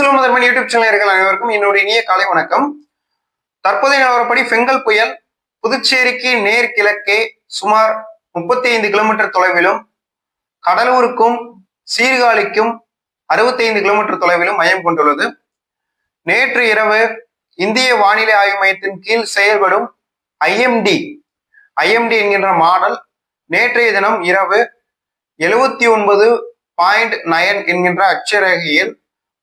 செல்வம் முதன்மன் YouTube channel அனைவருக்கும் என்னுடைய இனிய காலை வணக்கம். தற்போதைய நிலவரப்படி பெங்கல் புயல் புதுச்சேரிக்கு நேர் கிழக்கே சுமார் முப்பத்தி ஐந்து கிலோமீட்டர் தொலைவிலும் கடலூருக்கும் சீர்காழிக்கும் அறுபத்தி ஐந்து கிலோமீட்டர் தொலைவிலும் மையம் கொண்டுள்ளது. நேற்று இரவு இந்திய வானிலை ஆய்வு மையத்தின் கீழ் செயல்படும் ஐஎம்டி ஐஎம்டி என்கின்ற மாடல் நேற்றைய தினம் இரவு எழுவத்தி ஒன்பது பாயிண்ட் நயன் என்கின்ற அச்சரேகையில்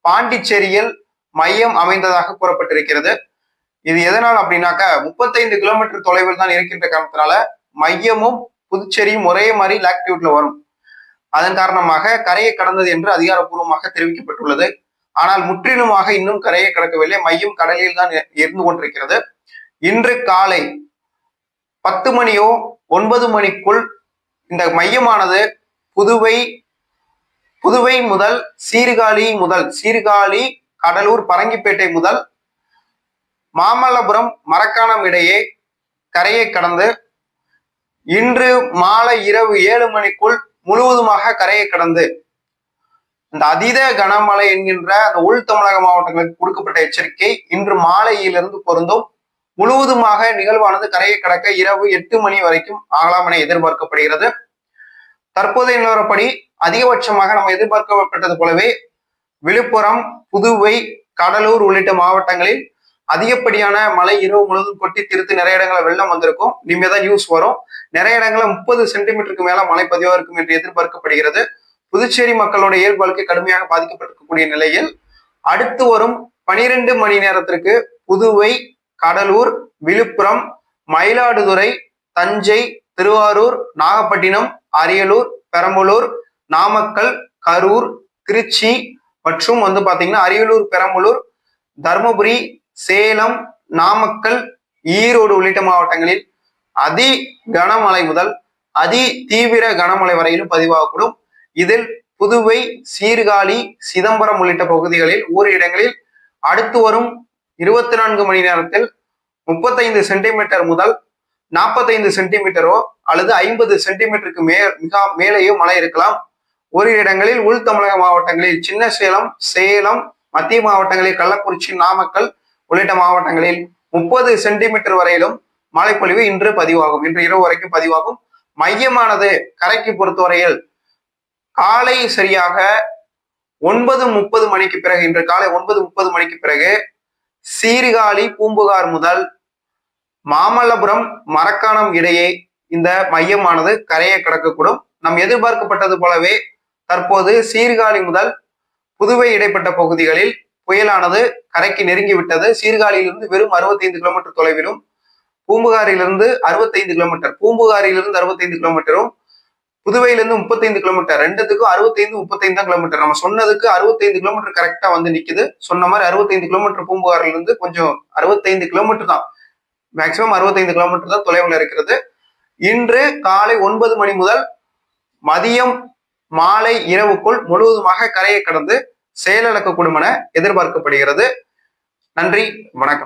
பாண்டிச்சேரியில் மையம் அமைந்ததாக கூறப்பட்டிருக்கிறது. இது எதனால் அப்படின்னாக்க முப்பத்தைந்து கிலோமீட்டர் தொலைவில் தான் இருக்கின்ற காரணத்தினால மையமும் புதுச்சேரியும் ஒரே மாதிரி லாக்டியூட்ல வரும். அதன் காரணமாக கரையை கடந்தது என்று அதிகாரப்பூர்வமாக தெரிவிக்கப்பட்டுள்ளது. ஆனால் முற்றிலுமாக இன்னும் கரையை கடக்கவில்லை. மையம் கடலில் தான் இருந்து கொண்டிருக்கிறது. இன்று காலை பத்து மணியோ ஒன்பது மணிக்குள் இந்த மையமானது புதுவை புதுவை முதல் சீர்காழி முதல் சீர்காழி கடலூர் பரங்கிப்பேட்டை முதல் மாமல்லபுரம் மரக்காணம் இடையே கரையை கடந்து இன்று மாலை இரவு ஏழு மணிக்குள் முழுவதுமாக கரையை கடந்து இந்த அதீத கனமழை என்கின்ற அந்த உள் தமிழக மாவட்டங்களுக்கு கொடுக்கப்பட்ட எச்சரிக்கை இன்று மாலையிலிருந்து பொருந்தும். முழுவதுமாக நிகழ்வானது கரையை கடக்க இரவு எட்டு மணி வரைக்கும் ஆகலாம் என எதிர்பார்க்கப்படுகிறது. தற்போதைய நிலவரப்படி அதிகபட்சமாக நம்ம எதிர்பார்க்கப்பட்டது போலவே விழுப்புரம் புதுவை கடலூர் உள்ளிட்ட மாவட்டங்களில் அதிகப்படியான மழை இரவு முழுவதும் கொட்டி திருத்து நிறைய இடங்களில் வெள்ளம் வந்திருக்கும். இனிமே தான் நியூஸ் வரும். நிறைய இடங்களில் முப்பது சென்டிமீட்டருக்கு மேல மழை பதிவாக இருக்கும் என்று எதிர்பார்க்கப்படுகிறது. புதுச்சேரி மக்களுடைய இயல்பு வாழ்க்கை கடுமையாக பாதிக்கப்பட்டிருக்கக்கூடிய நிலையில் அடுத்து வரும் பனிரெண்டு மணி நேரத்திற்கு புதுவை கடலூர் விழுப்புரம் மயிலாடுதுறை தஞ்சை திருவாரூர் நாகப்பட்டினம் அரியலூர் பெரம்பலூர் நாமக்கல் கரூர் திருச்சி மற்றும் வந்து பார்த்தீங்கன்னா அரியலூர் பெரம்பலூர் தருமபுரி சேலம் நாமக்கல் ஈரோடு உள்ளிட்ட மாவட்டங்களில் அதி கனமழை முதல் அதி தீவிர கனமழை வரையிலும் பதிவாகக்கூடும். இதில் புதுவை சீர்காழி சிதம்பரம் உள்ளிட்ட பகுதிகளில் ஓரு இடங்களில் அடுத்து வரும் இருபத்தி நான்கு மணி நேரத்தில் முப்பத்தைந்து சென்டிமீட்டர் முதல் நாற்பத்தைந்து சென்டிமீட்டரோ அல்லது ஐம்பது சென்டிமீட்டருக்கு மே மிக மேலேயோ மழை இருக்கலாம். ஒரு இடங்களில் உள் தமிழக மாவட்டங்களில் சின்ன சேலம் சேலம் மத்திய மாவட்டங்களில் கள்ளக்குறிச்சி நாமக்கல் உள்ளிட்ட மாவட்டங்களில் முப்பது சென்டிமீட்டர் வரையிலும் மழைப்பொழிவு இன்று பதிவாகும். இன்று இரவு வரைக்கும் பதிவாகும். மையமானது கரைக்கு பொறுத்தவரையில் காலை சரியாக ஒன்பது முப்பது மணிக்கு பிறகு இன்று காலை ஒன்பது முப்பது மணிக்கு பிறகு சீர்காழி பூம்புகார் முதல் மாமல்லபுரம் மரக்காணம் இடையே இந்த மையமானது கரையை கடக்கக்கூடும். நம் எதிர்பார்க்கப்பட்டது போலவே தற்போது சீர்காழி முதல் புதுவை இடைப்பட்ட பகுதிகளில் புயலானது கரைக்கு நெருங்கி விட்டது சீர்காழியிலிருந்து வெறும் அறுபத்தைந்து கிலோமீட்டர் தொலைவிலும் பூம்புகாரிலிருந்து அறுபத்தைந்து கிலோமீட்டர் பூம்புகாரிலிருந்து அறுபத்தைந்து கிலோமீட்டரும் புதுவையிலிருந்து முப்பத்தைந்து கிலோமீட்டர் ரெண்டுத்துக்கும் அறுபத்தைந்து முப்பத்தைந்து தான் கிலோமீட்டர். நம்ம சொன்னதுக்கு அறுபத்தைந்து கிலோமீட்டர் கரெக்டா வந்து நிக்குது. சொன்ன மாதிரி அறுபத்தைந்து கிலோமீட்டர் பூம்புகாரிலிருந்து கொஞ்சம் அறுபத்தைந்து கிலோமீட்டர் தான். மேக்சிமம் அறுபத்தைந்து கிலோமீட்டர் தான் தொலைவில் இருக்கிறது. இன்று காலை ஒன்பது மணி முதல் மதியம் மாலை இரவுக்குள் முழுவதுமாக கரையை கடந்து செயலிழக்கக்கூடும் என எதிர்பார்க்கப்படுகிறது. நன்றி வணக்கம்.